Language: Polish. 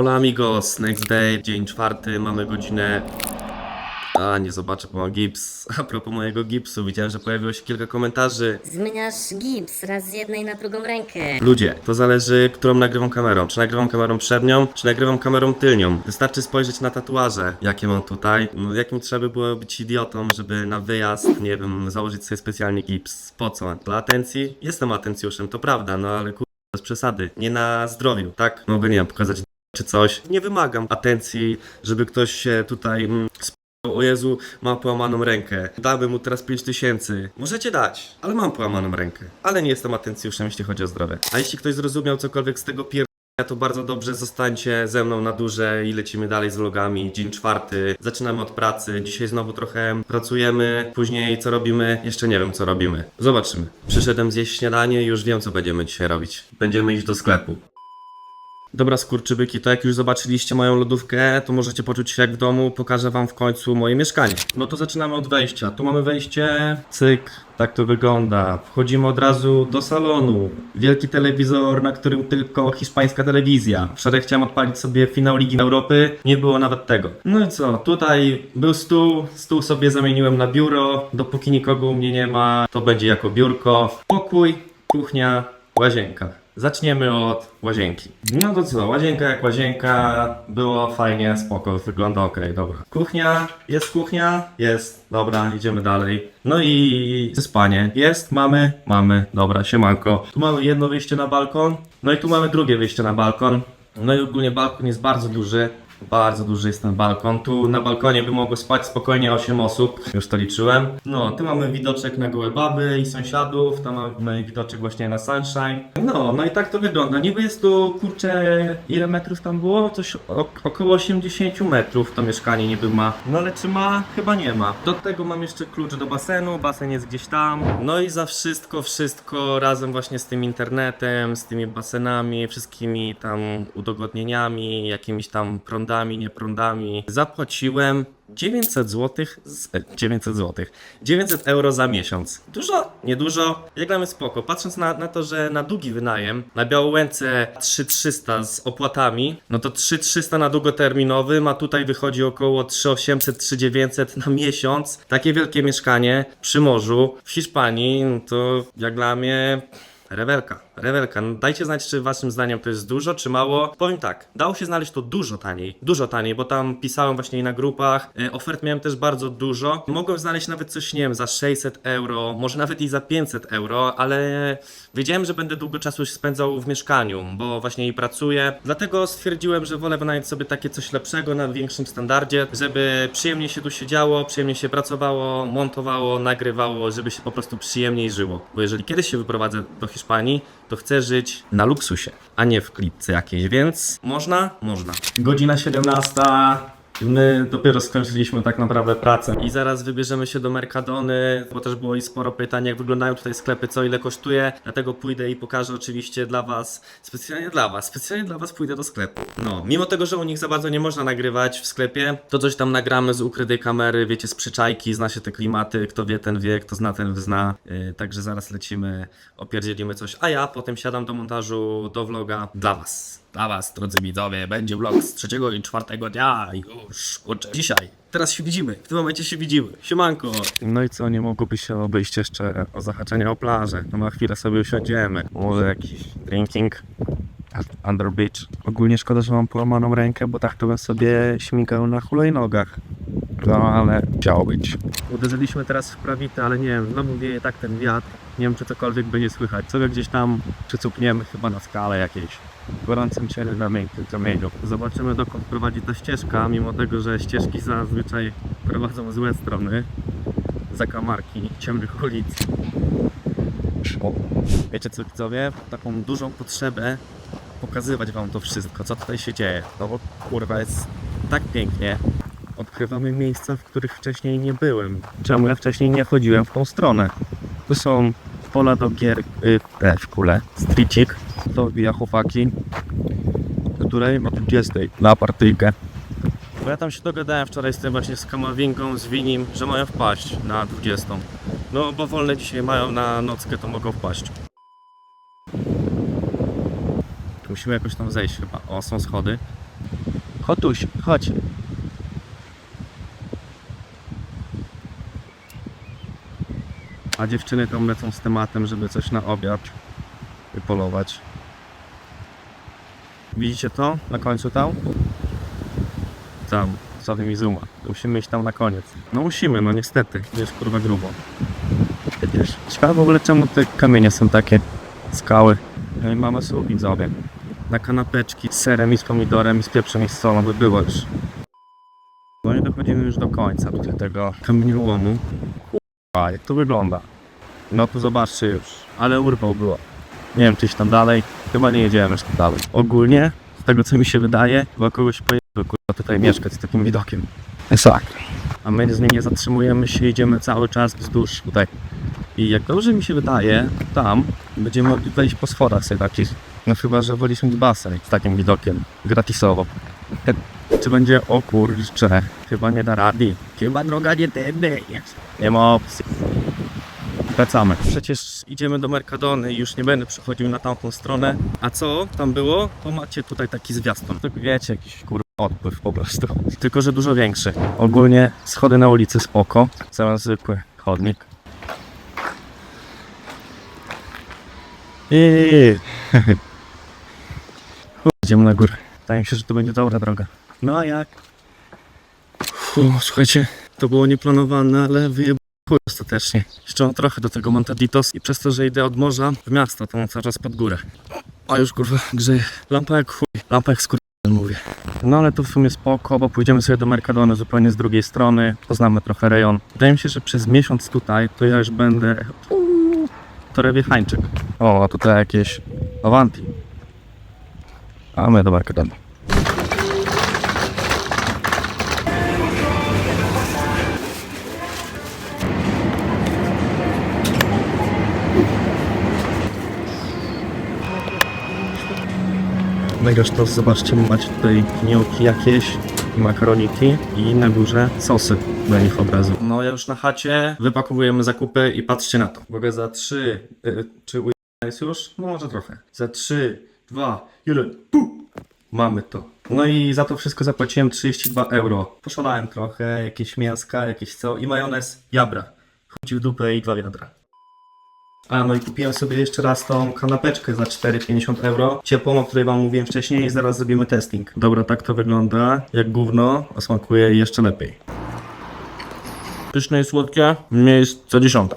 Hola amigos, next day, dzień czwarty, mamy godzinę... A, nie zobaczę, bo mam gips. A propos mojego gipsu, widziałem, że pojawiło się kilka komentarzy. Zmieniasz gips raz z jednej na drugą rękę. Ludzie, to zależy, którą nagrywam kamerą. Czy nagrywam kamerą przednią, czy nagrywam kamerą tylnią. Wystarczy spojrzeć na tatuaże, jakie mam tutaj. No, jakim trzeba by było być idiotą, żeby na wyjazd, nie wiem, założyć sobie specjalny gips. Po co? Dla atencji? Jestem atencjuszem, to prawda, no ale kur... bez przesady. Nie na zdrowiu, tak? Mogę, nie wiem, pokazać czy coś. Nie wymagam atencji, żeby ktoś się tutaj mm, o Jezu, mam połamaną rękę. Dałbym mu teraz 5 tysięcy. Możecie dać, ale mam połamaną rękę. Ale nie jestem atencjuszem, jeśli chodzi o zdrowie. A jeśli ktoś zrozumiał cokolwiek z tego pier... to bardzo dobrze zostańcie ze mną na dłużej i lecimy dalej z vlogami. Dzień czwarty, zaczynamy od pracy. Dzisiaj znowu trochę pracujemy. Później co robimy? Jeszcze nie wiem co robimy. Zobaczymy. Przyszedłem zjeść śniadanie i już wiem co będziemy dzisiaj robić. Będziemy iść do sklepu. Dobra, skurczybyki, to jak już zobaczyliście moją lodówkę, to możecie poczuć się jak w domu. Pokażę wam w końcu moje mieszkanie. No to zaczynamy od wejścia. Tu mamy wejście, cyk, tak to wygląda. Wchodzimy od razu do salonu. Wielki telewizor, na którym tylko hiszpańska telewizja. Wczoraj chciałem odpalić sobie finał Ligi Europy, nie było nawet tego. No i co, tutaj był stół, stół sobie zamieniłem na biuro. Dopóki nikogo u mnie nie ma, to będzie jako biurko. Pokój, kuchnia, łazienka. Zaczniemy od łazienki. No to co, łazienka jak łazienka, było fajnie, spoko, wygląda ok, dobra. Kuchnia, jest kuchnia? Jest, dobra, idziemy dalej. No i spanie, jest, mamy, mamy, dobra, siemanko. Tu mamy jedno wyjście na balkon, no i tu mamy drugie wyjście na balkon. No i ogólnie balkon jest bardzo duży. Bardzo duży jest ten balkon. Tu na balkonie by mogło spać spokojnie 8 osób. Już to liczyłem. No, tu mamy widoczek na gołe baby i sąsiadów. Tam mamy widoczek właśnie na Sunshine. No, no i tak to wygląda. Niby jest tu, kurczę, ile metrów tam było? Coś około 80 metrów to mieszkanie niby ma. No ale czy ma? Chyba nie ma. Do tego mam jeszcze klucz do basenu. Basen jest gdzieś tam. No i za wszystko, wszystko razem właśnie z tym internetem, z tymi basenami, wszystkimi tam udogodnieniami, jakimiś tam prądami, nie prądami. Zapłaciłem 900 zł, z, e, 900 zł, 900 euro za miesiąc. Dużo? Niedużo? Jak dla mnie spoko. Patrząc na, na to, że na długi wynajem, na Białołęce 3300 z opłatami, no to 3300 na długoterminowym, a tutaj wychodzi około 3800, 3900 na miesiąc. Takie wielkie mieszkanie przy morzu w Hiszpanii, no to jak dla mnie Rewelka, rewelka. No dajcie znać, czy waszym zdaniem to jest dużo, czy mało. Powiem tak, dało się znaleźć to dużo taniej, dużo taniej, bo tam pisałem właśnie i na grupach. E, Ofert miałem też bardzo dużo. Mogłem znaleźć nawet coś, nie wiem, za 600 euro, może nawet i za 500 euro, ale wiedziałem, że będę długo czasu spędzał w mieszkaniu, bo właśnie i pracuję. Dlatego stwierdziłem, że wolę wynająć sobie takie coś lepszego na większym standardzie, żeby przyjemnie się tu siedziało, przyjemnie się pracowało, montowało, nagrywało, żeby się po prostu przyjemniej żyło. Bo jeżeli kiedyś się wyprowadzę do Hiszpanii, to chcę żyć na luksusie, a nie w klipce jakiejś, więc można? Można. Godzina 17. My dopiero skończyliśmy tak naprawdę pracę i zaraz wybierzemy się do Mercadony, bo też było i sporo pytań, jak wyglądają tutaj sklepy, co ile kosztuje, dlatego pójdę i pokażę oczywiście dla Was, specjalnie dla Was, specjalnie dla Was pójdę do sklepu. No, mimo tego, że u nich za bardzo nie można nagrywać w sklepie, to coś tam nagramy z ukrytej kamery, wiecie, z przyczajki, zna się te klimaty, kto wie, ten wie, kto zna, ten zna, yy, także zaraz lecimy, opierdzielimy coś, a ja potem siadam do montażu, do vloga dla Was. Dla was, drodzy widzowie, będzie vlog z trzeciego i czwartego dnia już, kurczę, dzisiaj. Teraz się widzimy, w tym momencie się widzimy. Siemanko. No i co, nie mogłoby się obejść jeszcze o zahaczenie o plażę. No na chwilę sobie usiądziemy. Może jakiś drinking under beach. Ogólnie szkoda, że mam połamaną rękę, bo tak to bym sobie śmigał na hulajnogach. No ale chciało być. Uderzyliśmy teraz w prawite, ale nie wiem, znowu wieje tak ten wiatr. Nie wiem, czy cokolwiek będzie słychać. Sobie gdzieś tam przycupniemy chyba na skale jakiejś. Gorącym miękkim kamieniu. Zobaczymy dokąd prowadzi ta ścieżka, mimo tego, że ścieżki zazwyczaj prowadzą złe strony. Zakamarki ciemnych ulic. Wiecie co widzowie? Taką dużą potrzebę pokazywać wam to wszystko, co tutaj się dzieje. No bo kurwa jest tak pięknie. Odkrywamy miejsca, w których wcześniej nie byłem. Czemu ja wcześniej nie chodziłem w tą stronę? Tu są pola do gier y, w kule. Stricik. To wbija chłopaki. Której? O 20 na partyjkę. Bo ja tam się dogadałem wczoraj z tym właśnie z Kamawinką, z Winim, że mają wpaść na 20. No bo wolne dzisiaj mają na nockę, to mogą wpaść. Musimy jakoś tam zejść chyba. O, są schody. Chotuś, chodź. A dziewczyny tam lecą z tematem, żeby coś na obiad wypolować. Widzicie to? Na końcu tam? Tam, sobie mi zooma. Musimy iść tam na koniec. No musimy, no niestety. Jest kurwa grubo. Wiesz, ciekawe w ogóle czemu te kamienie są takie skały. No i mamy sufit sobie. Na kanapeczki z serem i z pomidorem i z pieprzem i z solą by było już. No i dochodzimy już do końca tutaj tego kamieniołomu. Kurwa, jak to wygląda? No to zobaczcie już. Ale urwał było. Nie wiem, czyś tam dalej. Chyba nie jedziemy tam dalej. Ogólnie, z tego co mi się wydaje, chyba kogoś pojedzie kurwa tutaj mieszkać z takim widokiem. Tak. A my z nim nie zatrzymujemy się, idziemy cały czas wzdłuż tutaj. I jak dobrze mi się wydaje, tam będziemy mogli wejść po schodach sobie takich. No chyba, że woliśmy basen z takim widokiem. Gratisowo. Czy będzie, o kurczę, chyba nie da rady. Chyba droga nie tędy. Nie ma opcji. Wracamy. Przecież idziemy do Mercadony i już nie będę przechodził na tamtą stronę. A co tam było? To macie tutaj taki zwiastun. To wiecie, jakiś kur... odpływ po prostu. Tylko, że dużo większy. Ogólnie schody na ulicy spoko. Zamiast zwykły chodnik. I Idziemy na górę. Wydaje mi się, że to będzie dobra droga. No a jak? Słuchajcie, to było nieplanowane, ale wyjeb... chuj ostatecznie. Jeszcze mam trochę do tego Montaditos i przez to, że idę od morza w miasto, to mam cały czas pod górę. A już kurwa grzeje. Lampa jak chuj. Lampa jak skur... mówię. No ale to w sumie spoko, bo pójdziemy sobie do Mercadony zupełnie z drugiej strony, poznamy trochę rejon. Wydaje mi się, że przez miesiąc tutaj to ja już będę uuu, torewiechańczyk. O, a tutaj jakieś Avanti. A my do Mercadony. Mega sztos, zobaczcie, macie tutaj gniołki jakieś, makaroniki i na górze sosy dla nich obrazu. No ja już na chacie wypakowujemy zakupy i patrzcie na to. Mogę za 3, y, czy u jest już? No może trochę. Za 3, 2, 1, pu! Mamy to. No i za to wszystko zapłaciłem 32 euro. Poszalałem trochę, jakieś mięska, jakieś co i majonez Jabra. Chodzi w dupę i dwa wiadra. A no i kupiłem sobie jeszcze raz tą kanapeczkę za 4,50 euro. Ciepłą, o której wam mówiłem wcześniej i zaraz zrobimy testing. Dobra, tak to wygląda. Jak gówno, a smakuje jeszcze lepiej. Pyszne i słodkie, miejsce dziesiąta.